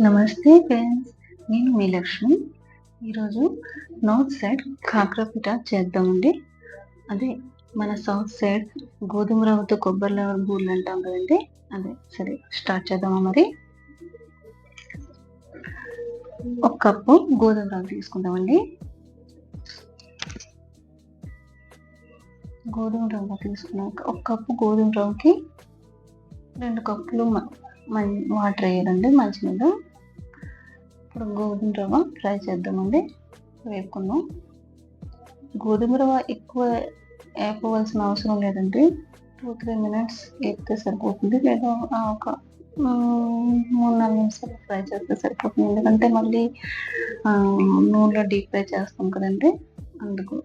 నమస్తే ఫ్రెండ్స్ నేను మీ లక్ష్మి. ఈరోజు నార్త్ సైడ్ కాకరపిట చేద్దామండి. అదే మన సౌత్ సైడ్ గోధుమ రవ్వతో కొబ్బరి బూర్లు అంటాం కదండి. అదే సరే స్టార్ట్ చేద్దామా మరి? ఒక కప్పు గోధుమ రవ్వ తీసుకుందామండి. గోధుమ రవ్వ తీసుకున్నాక ఒక కప్పు గోధుమ రవ్వకి రెండు కప్పులు వాటర్ వేయాలండి మంచినీళ్ళు. ఇప్పుడు గోధుమ రవ్వ ఫ్రై చేద్దామండి. వేపుకుందాం. గోధుమ రవ్వ ఎక్కువ వేపవలసిన అవసరం లేదండి. టూ త్రీ మినిట్స్ వేపితే సరిపోతుంది. లేదా ఒక మూడు నాలుగు నిమిషాలు ఫ్రై చేస్తే సరిపోతుంది. ఎందుకంటే మళ్ళీ నూనెలో డీప్ ఫ్రై చేస్తాం కదండి. అందుకు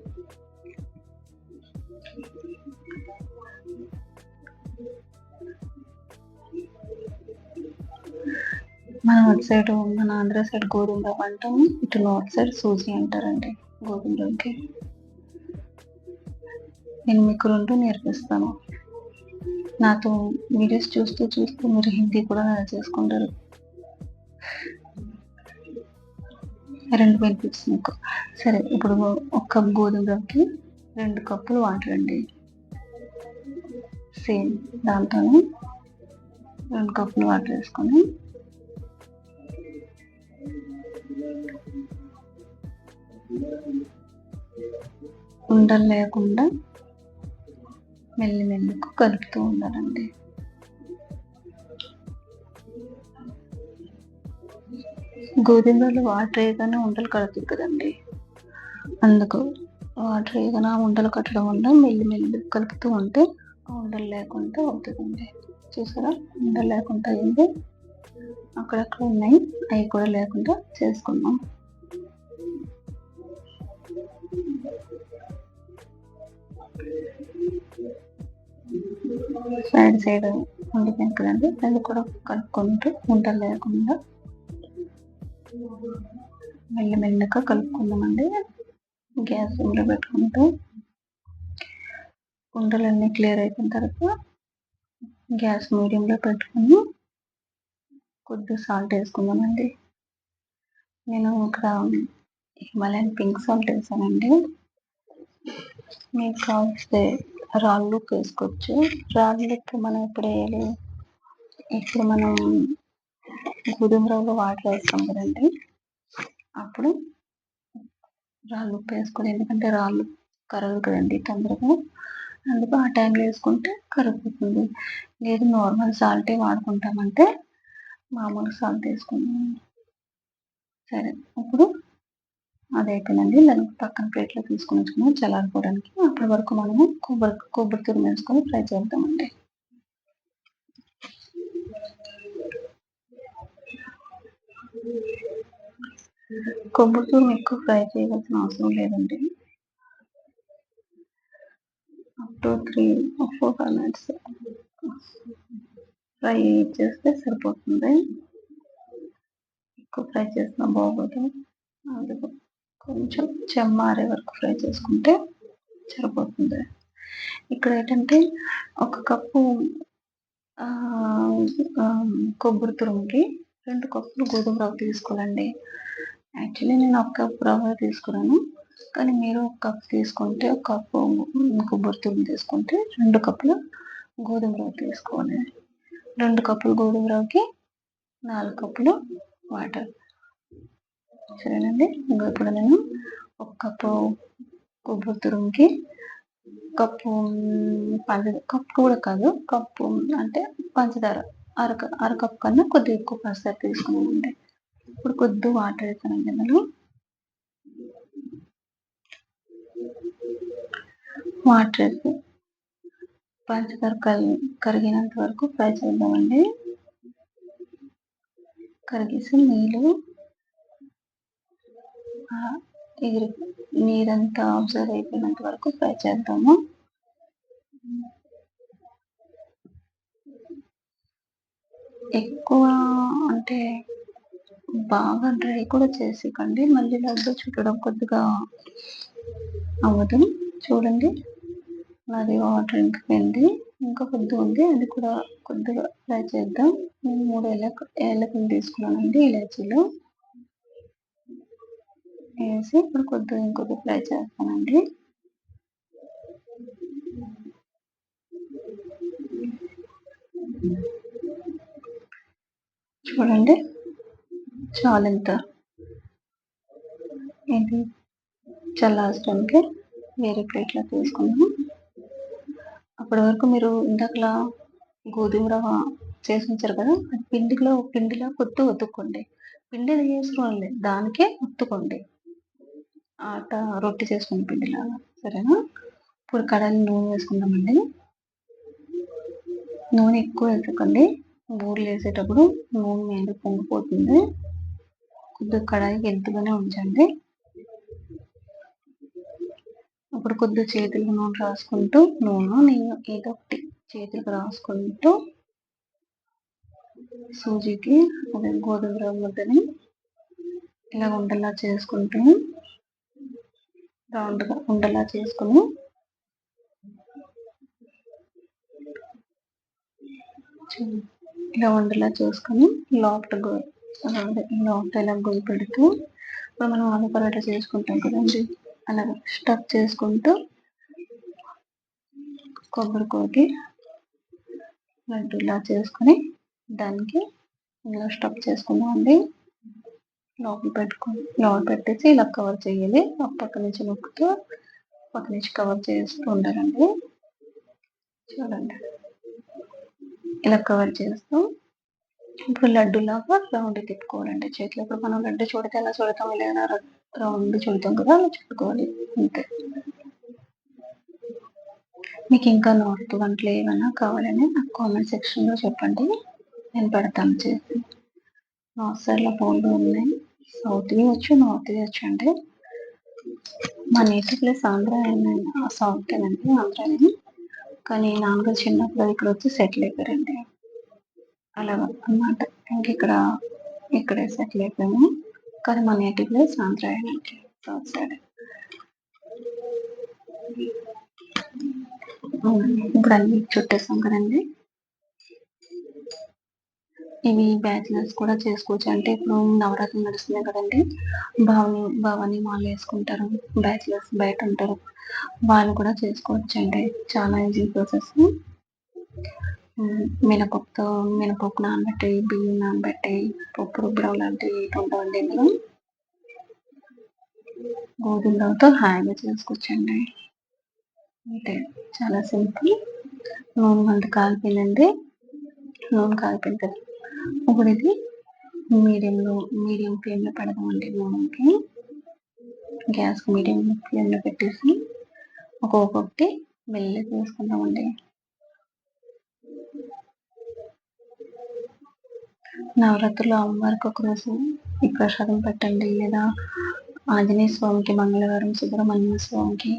మన అటు సైడ్ మన ఆంధ్ర సైడ్ గోధుమ రవ్వ అంటాము ఇటు నార్త్ సైడ్ సూజీ అంటారండి గోధుమ రవ్వకి నేను మీకు రెండు నేర్పిస్తాను. నాతో వీడియోస్ చూస్తూ చూస్తూ మీరు హిందీ కూడా చేసుకుంటారు. రెండు బెనిఫిట్స్ మీకు. సరే ఇప్పుడు ఒక కప్ గోధుమ రవ్వకి రెండు కప్పులు వాటర్ అండి. సేమ్ దాంతోనే రెండు కప్పులు వాటర్ వేసుకొని ఉండలు లేకుండా మెల్లిమెల్లికు కలుపుతూ ఉండాలండి. గోధుమలు వాటర్ వేయగానే ఉండలు కడుతుంది కదండి. అందుకు వాటర్ వేయగానే ఉండలు కట్టడం వల్ల మెల్లి మెల్లి కలుపుతూ ఉంటే ఉండలు లేకుండా అవుతుందండి. చూసారా? ఉండలు లేకుండా అయింది. అక్కడక్కడ ఉన్నాయి? అవి కూడా లేకుండా చేసుకుందాం. సైడ్ సైడ్ ఉండిపోయింది కదండి. అది కూడా కలుపుకుంటూ ఉంట లేకుండా మెల్లమెల్లగా కలుపుకుందామండి. గ్యాస్ ఉండలు పెట్టుకుంటూ ఉండలన్నీ క్లియర్ అయిపోయిన తర్వాత గ్యాస్ మీడియంలో పెట్టుకుని కొద్దిగా సాల్ట్ వేసుకుందామండి. నేను ఇక్కడ హిమాలయన్ పింక్ సాల్ట్ వేసానండి. మీకు కావలిస్తే రాళ్ళు వేసుకోవచ్చు. రాళ్ళుకి మనం ఎప్పుడు వేయాలి ఇప్పుడు మనం గోధుమ రవ్వ వాటర్ వేస్తాం కదండి. అప్పుడు రాళ్ళు ఉప్పు వేసుకోవాలి. ఎందుకంటే రాళ్ళు కరగదు కదండి తొందరగా. అందుకు ఆ టైంలో వేసుకుంటే కరుగుతుంది లేదు నార్మల్ సాల్టే వాడుకుంటామంటే మామూలు సాల్ట్ వేసుకుందాం సరే ఇప్పుడు అది అయిపోయిందండి. దాన్ని పక్కన ప్లేట్లో తీసుకుని వచ్చుకున్నాం. చల్లారిపోవడానికి అప్పటి వరకు మనము కొబ్బరి కొబ్బరి తురుము వేసుకొని ఫ్రై చేద్దామండి. కొబ్బరి తురుము ఎక్కువ ఫ్రై చేయవలసిన అవసరం లేదండి. Up to three four five minutes fry చేస్తే సరిపోతుంది ఎక్కువ ఫ్రై చేసిన బాగోదు అందుకు కొంచెం చెమ్మారే వరకు ఫ్రై చేసుకుంటే సరిపోతుంది ఇక్కడ ఏంటంటే ఒక కప్పు కొబ్బరి తురుముకి రెండు కప్పులు గోధుమ రవ్వ తీసుకోవాలండి యాక్చువల్లీ నేను ఒక కప్పు రవ్వ తీసుకున్నాను కానీ మీరు ఒక కప్పు తీసుకుంటే ఒక కప్పు కొబ్బరి తురుము తీసుకుంటే రెండు కప్పులు గోధుమ రవ్వ తీసుకోవాలి రెండు కప్పులు గోధుమ రవ్వకి నాలుగు కప్పులు వాటర్. సరేనండి? ఇంకా ఇప్పుడు నేను ఒక కప్పు కొబ్బరి తురుముకి కప్పు పంచదార కప్పు కూడా కాదు కప్పు అంటే పంచదార అర అర కప్పు కన్నా కొద్దిగా ఎక్కువ పంచదార తీసుకున్నానండి. ఇప్పుడు కొద్దిగా వాటర్ వేసానండి అందులో వాటర్ వేసి పంచదార కరిగి కరిగినంత వరకు ఫ్రై చేద్దామండి. కరిగేసి నీళ్ళు ఎగిరి నీరంతా అబ్జర్వ్ అయిపోయినంత వరకు ఫ్రై చేద్దాము. ఎక్కువ అంటే బాగా డ్రై కూడా చేసేకండి మళ్ళీ లడ్డు చుట్టడం కొద్దిగా అవ్వదు. చూడండి. అది వాటర్ ఇంకిపోయింది. ఇంకా కొద్దిగా ఉంది. అది కూడా కొద్దిగా ఫ్రై చేద్దాం. నేను మూడు ఏలక ఏలకలు తీసుకున్నానండి ఇలాచీలు. వేసి ఇప్పుడు కొద్దిగా ఇంకొక ఫ్రై చేస్తానండి. చూడండి. చాలా ఎంత? ఏంటి? చల్లార్చడానికి వేరే ప్లేట్లో తీసుకున్నాము అప్పటి వరకు మీరు ఇందాకలా గోధుమ రవ్వ చేసి ఉంచారు కదా అది పిండిలో పిండిలో కొద్ది ఒత్తుక్కోండి పిండి వేసుకోవాలి దానికే ఒత్తుకోండి. ఆట రొట్టె చేసుకుని పిండిలాగా సరేనా? ఇప్పుడు కడాయిని నూనె వేసుకుందామండి. నూనె ఎక్కువ వేసుకోండి. బూరెలు వేసేటప్పుడు నూనె మీద పొంగిపోతుంది. కొద్దిగా కడాయి ఎత్తుగానే ఉంచండి. అప్పుడు కొద్ది చేతులకు నూనె రాసుకుంటూ నూనె నేను ఏదో ఒకటి చేతులకు రాసుకుంటూ సూజీకి అదే గోధుమ రవ్వ ముద్దని ఇలా ఉండలా చేసుకుంటూ రౌండ్గా ఉండలా చేసుకుని ఇలా ఉండలా చేసుకుని లోపల గో లోపల ఇలా గొయ్యి పెడుతూ ఇప్పుడు మనం ఆలు పరాటా చేసుకుంటాం కదండి. అలాగ స్టఫ్ చేసుకుంటూ కొబ్బరి కోటి లడ్డూలా చేసుకుని దానికి ఇలా స్టఫ్ చేసుకుందామండి లోపల పెట్టుకుని లోపల పెట్టేసి ఇలా కవర్ చేయాలి. ఒక పక్క నుంచి నొక్కుతూ పక్క నుంచి కవర్ చేస్తూ ఉండాలండి. చూడండి. ఇలా కవర్ చేస్తూ ఇప్పుడు లడ్డు లాగా రౌండ్ తిప్పుకోవాలండి. చేతిలో ఇప్పుడు మనం లడ్డు చూడితే ఎలా చూడతాం లేదా రౌండ్ చూడతాం కదా అలా చుట్టుకోవాలి అంతే. మీకు ఇంకా నార్త్ వంటలు ఏమైనా కావాలని నాకు కామెంట్ సెక్షన్లో చెప్పండి. నేను పెడతాను చేసి. నార్త్ సైడ్లో ఫోన్లు ఉన్నాయి. సౌత్వి వచ్చు నార్త్వి వచ్చు అండి మా నేటివ్ ప్లేస్ ఆంధ్ర సౌత్ అండి? ఆంధ్రాని కానీ నాన్నగారు చిన్నప్పుడు ఇక్కడ వచ్చి సెటిల్ అయిపోయారండి. అలా అన్నమాట. ఇంక ఇక్కడ ఇక్కడే సెటిల్ అయిపోయాము. కానీ మా నేటివ్ ప్లేస్ అండి ఇప్పుడు అన్ని చుట్టేసాం కదండి. ఇవి బ్యాచిలర్స్ కూడా చేసుకోవచ్చు. అంటే ఇప్పుడు నవరాత్రి నడుస్తున్నాయి కదండి. భవాని భవని మాల వేసుకుంటారు. బ్యాచిలర్స్ బయట ఉంటారు. వాళ్ళు కూడా చేసుకోవచ్చు అండి చాలా ఈజీ ప్రాసెస్ మినపప్పుతో మినపప్పు నానబెట్టి బియ్యం నానబెట్టి పప్పు రుబ్బడం లాంటివి ఉండవండి ఇందులో? గోధుమ రవ్వతో హాయిగా చేసుకోవచ్చండి అంతే చాలా సింపుల్. నూనె అంత కాలిపోయిందండి. నూనె కాలిపోయింది కదా ఇప్పుడు ఇది మీడియంలో మీడియం ఫ్లేమ్లో పెడదామండి నూనెకి. గ్యాస్ మీడియం ఫ్లేమ్లో పెట్టేసి ఒక్కొక్కటి మెల్లగా వేసుకుందామండి నవరాత్రులు అమ్మవారికి ఒకరోజు ఈ ప్రసాదం పెట్టండి. లేదా ఆంజనేయ స్వామికి మంగళవారం సుబ్రహ్మణ్య స్వామికి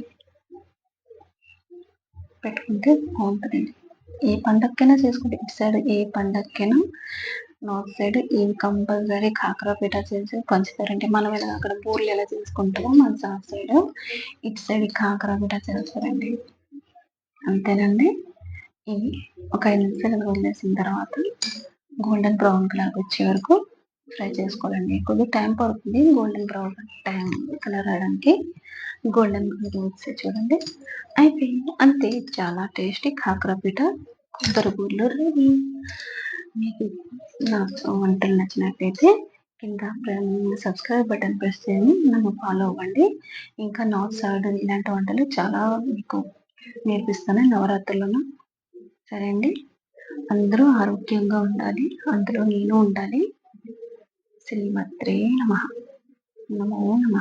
పెట్టుకుంటే బాగుంటుందండి. ఏ పండగకైనా చేసుకుంటే ఇటు సైడ్ ఏ పండగకైనా నార్త్ సైడ్ ఈ కంపల్సరీ కాకర పీట చేసి పంచుతారండి. మనం ఎలా అక్కడ బూర్లు ఎలా చేసుకుంటామో మన సాఫ్ట్ సైడ్ ఇటు సైడ్ కాకర పీట చేస్తారండి. అంతేనండి. ఇవి ఒక ఐదు నిమిషాలు వదిలేసిన తర్వాత గోల్డెన్ బ్రౌన్ కలర్ వచ్చే వరకు ఫ్రై చేసుకోవాలండి. కొద్దిగా టైం పడుతుంది గోల్డెన్ బ్రౌన్ టైం కలర్ రావడానికి. గోల్డెన్ వచ్చే చూడండి. అయిపోయింది. అంతే చాలా టేస్టీ కాకరపీట కొబ్బరి బూర్లు రెడీ. మీకు నా వంటలు నచ్చినట్లయితే కింద సబ్స్క్రైబ్ బటన్ ప్రెస్ చేయండి. నన్ను ఫాలో అవ్వండి. ఇంకా నార్త్ సైడ్ ఇలాంటి వంటలు చాలా మీకు నేర్పిస్తాను నవరాత్రులను సరే అండి. అందరూ ఆరోగ్యంగా ఉండాలి అందులో నేను ఉండాలి శ్రీమత్రే నమ నమో నమ